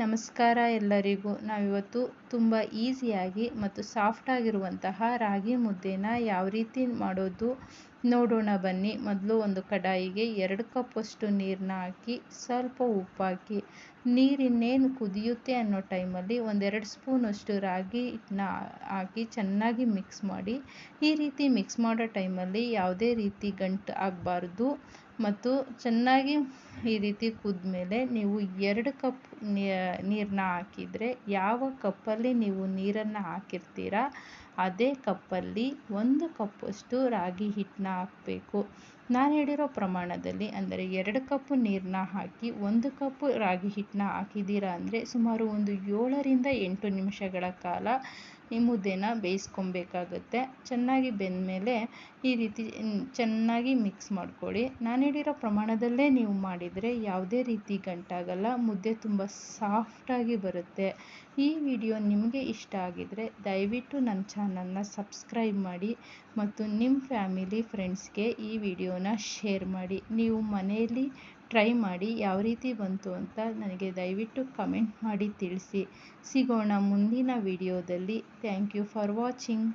ನಮಸ್ಕಾರ ಎಲ್ಲರಿಗೂ. ನಾವಿವತ್ತು ತುಂಬ ಈಸಿಯಾಗಿ ಮತ್ತು ಸಾಫ್ಟಾಗಿರುವಂತಹ ರಾಗಿ ಮುದ್ದೆನ ಯಾವ ರೀತಿ ಮಾಡೋದು ನೋಡೋಣ ಬನ್ನಿ. ಮೊದಲು ಒಂದು ಕಡಾಯಿಗೆ ಎರಡು ಕಪ್ಪಷ್ಟು ನೀರನ್ನ ಹಾಕಿ, ಸ್ವಲ್ಪ ಉಪ್ಪಾಕಿ. ನೀರಿನ್ನೇನು ಕುದಿಯುತ್ತೆ ಅನ್ನೋ ಟೈಮಲ್ಲಿ ಒಂದೆರಡು ಸ್ಪೂನಷ್ಟು ರಾಗಿ ಹಿಟ್ಟನ್ನ ಹಾಕಿ ಚೆನ್ನಾಗಿ ಮಿಕ್ಸ್ ಮಾಡಿ, ಈ ರೀತಿ ಮಿಕ್ಸ್ ಮಾಡೋ ಟೈಮಲ್ಲಿ ಯಾವುದೇ ರೀತಿ ಗಂಟು ಆಗಬಾರ್ದು. ಮತ್ತು ಚೆನ್ನಾಗಿ ಈ ರೀತಿ ಕುದ್ಮೇಲೆ ನೀವು ಎರಡು ಕಪ್ ನೀರನ್ನ ಹಾಕಿದರೆ ಯಾವ ಕಪ್ಪಲ್ಲಿ ನೀವು ನೀರನ್ನು ಹಾಕಿರ್ತೀರ ಅದೇ ಕಪ್ಪಲ್ಲಿ ಒಂದು ಕಪ್ಪಷ್ಟು ರಾಗಿ ಹಿಟ್ಟನ್ನ ಹಾಕಬೇಕು. ನಾನು ಹೇಳಿರೋ ಪ್ರಮಾಣದಲ್ಲಿ ಅಂದರೆ ಎರಡು ಕಪ್ ನೀರನ್ನ ಹಾಕಿ ಒಂದು ಕಪ್ ರಾಗಿ ಹಿಟ್ಟನ್ನ ಹಾಕಿದ್ದೀರಾ ಅಂದರೆ ಸುಮಾರು ಒಂದು ಏಳರಿಂದ ಎಂಟು ನಿಮಿಷಗಳ ಕಾಲ ಈ ಮುದ್ದೆನ ಬೇಯಿಸ್ಕೊಬೇಕಾಗುತ್ತೆ. ಚೆನ್ನಾಗಿ ಬೆಂದಮೇಲೆ ಈ ರೀತಿ ಚೆನ್ನಾಗಿ ಮಿಕ್ಸ್ ಮಾಡ್ಕೊಳ್ಳಿ. ನಾನು ಹೇಳಿರೋ ಪ್ರಮಾಣದಲ್ಲೇ ನೀವು ಮಾಡಿದರೆ ಯಾವುದೇ ರೀತಿ ಗಂಟಾಗಲ್ಲ, ಮುದ್ದೆ ತುಂಬ ಸಾಫ್ಟಾಗಿ ಬರುತ್ತೆ. ಈ ವಿಡಿಯೋ ನಿಮಗೆ ಇಷ್ಟ ಆಗಿದರೆ ದಯವಿಟ್ಟು ನನ್ನ ಚಾನಲ್ನ ಸಬ್ಸ್ಕ್ರೈಬ್ ಮಾಡಿ ಮತ್ತು ನಿಮ್ಮ ಫ್ಯಾಮಿಲಿ ಫ್ರೆಂಡ್ಸ್ಗೆ ಈ ವಿಡಿಯೋನ ಶೇರ್ ಮಾಡಿ. ನೀವು ಮನೆಯಲ್ಲಿ ಟ್ರೈ ಮಾಡಿ ಯಾವ ರೀತಿ ಬಂತು ಅಂತ ನನಗೆ ದಯವಿಟ್ಟು ಕಮೆಂಟ್ ಮಾಡಿ ತಿಳಿಸಿ. ಸಿಗೋಣ ಮುಂದಿನ ವಿಡಿಯೋದಲ್ಲಿ ಥ್ಯಾಂಕ್ ಯು ಫಾರ್ ವಾಚಿಂಗ್